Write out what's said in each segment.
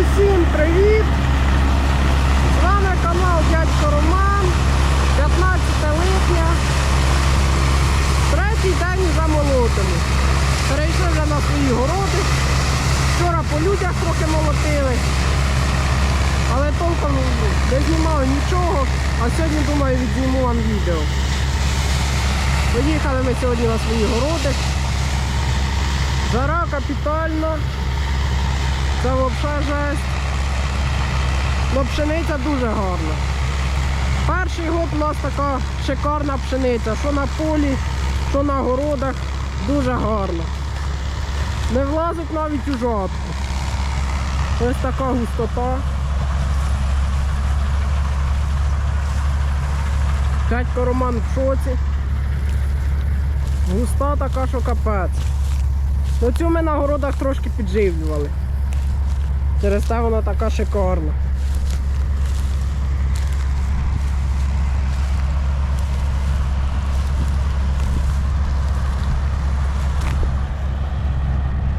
Усім привіт! З вами канал Дядько Роман, 15 липня, третій день за молотами. Перейшли вже на свої городи. Вчора по людях трохи молотили, але толком не знімав нічого, а сьогодні думаю відзніму вам відео. Поїхали ми сьогодні на свої городи. Жара капітальна. Це взагалі жесть. Ну, пшениця дуже гарна. Перший год у нас така шикарна пшениця, що на полі, що на городах, дуже гарна. Не влазить навіть у жатку. Ось така густота. Дядько Роман в шоці. Густа така, що капець. Ну цю ми на городах трошки підживлювали. Через те вона така шикарна.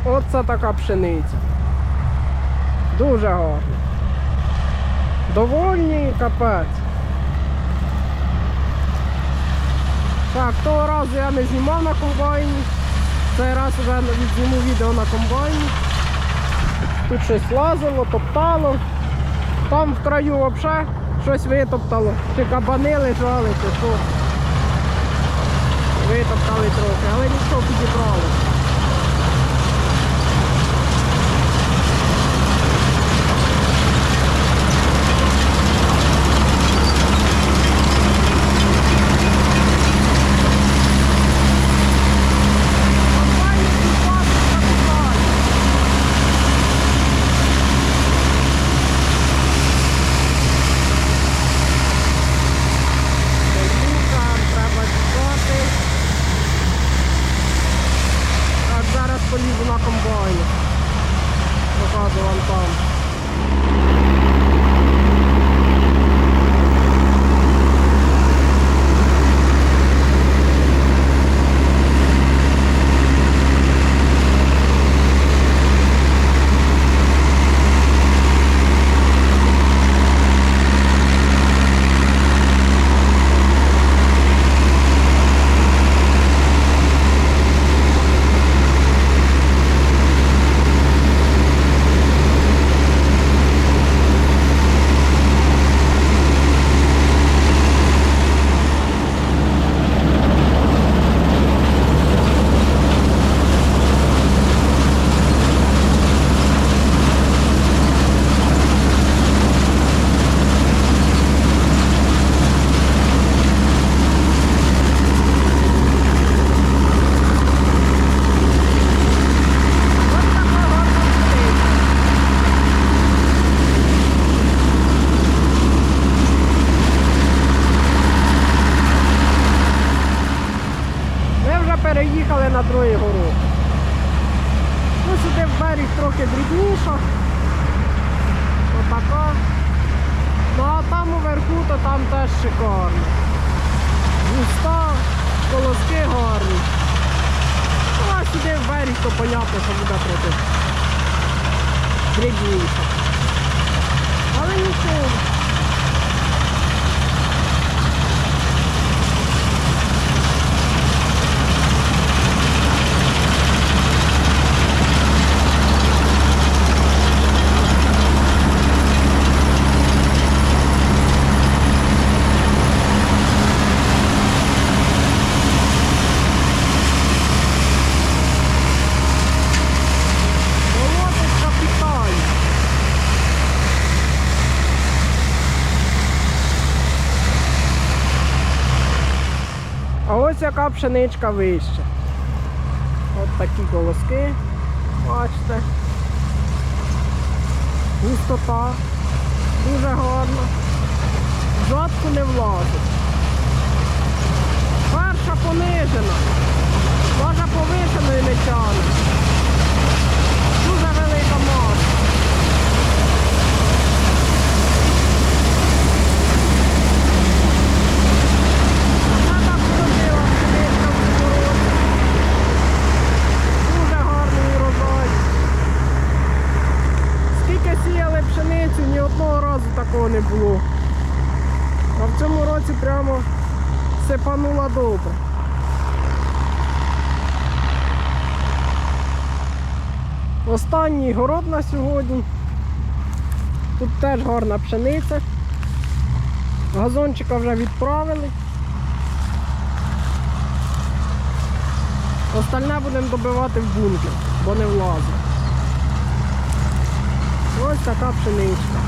Оце така пшениця. Дуже гарна. Довольні капець. Так, того разу я не знімав на комбайні. Цей раз вже відзніму відео на комбайні. Тут щось лазило, топтало. Там в краю взагалі щось витоптало. Чи кабани лежали, чи що. Витоптали трохи, але нічого підібрали. Комбайни купати капітально. Лука треба чекати. Так, зараз полізу на комбайні. Покажу вам там. Ось така гарна пшениця. Ми вже переїхали на другий город. Ну, сюди в берег трохи дрібніша. Отака. Ну а там уверху, то там теж шикарно. Густа, колоски гарні. Ну, а сюди в берег, то понятно, що буде трохи дрібніше. Але нічого. А ось яка пшеничка вища. От такі колоски. Бачите. Густота. Дуже гарно. Жатку не влазить. Перша понижена. Може повишеною не тягне. Дуже велика маса. Вона так ходила, пшеничка в городі. Дуже гарний урожай. Скільки сіяли пшеницю, ні одного разу такого не було. А в цьому році прямо сипанула добре. Останній город на сьогодні. Тут теж гарна пшениця. Газончика вже відправили. Остальне будемо добивати в бункер, бо не влазить. Ось така пшеничка.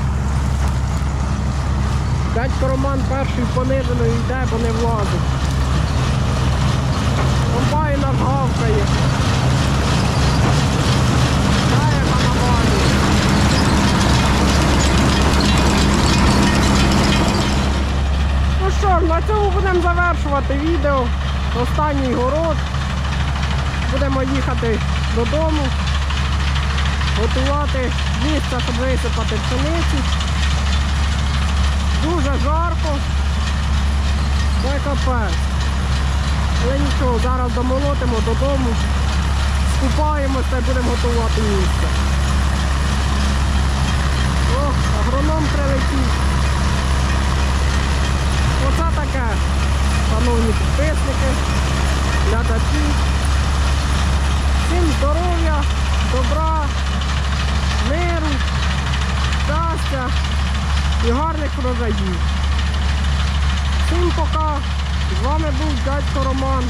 Дядько Роман перший понижений йде, бо не влазить. Комбайн наш гавкає. Ну що ж, на цьому будемо завершувати відео. Останній город. Будемо їхати додому, готувати місце, щоб висипати пшеницю. Дуже жарко. Це капець. Але нічого, зараз домолотимо додому, скупаємося та будемо готувати місце. І гарних врожаїв. Всім пока. З вами був дядько Роман.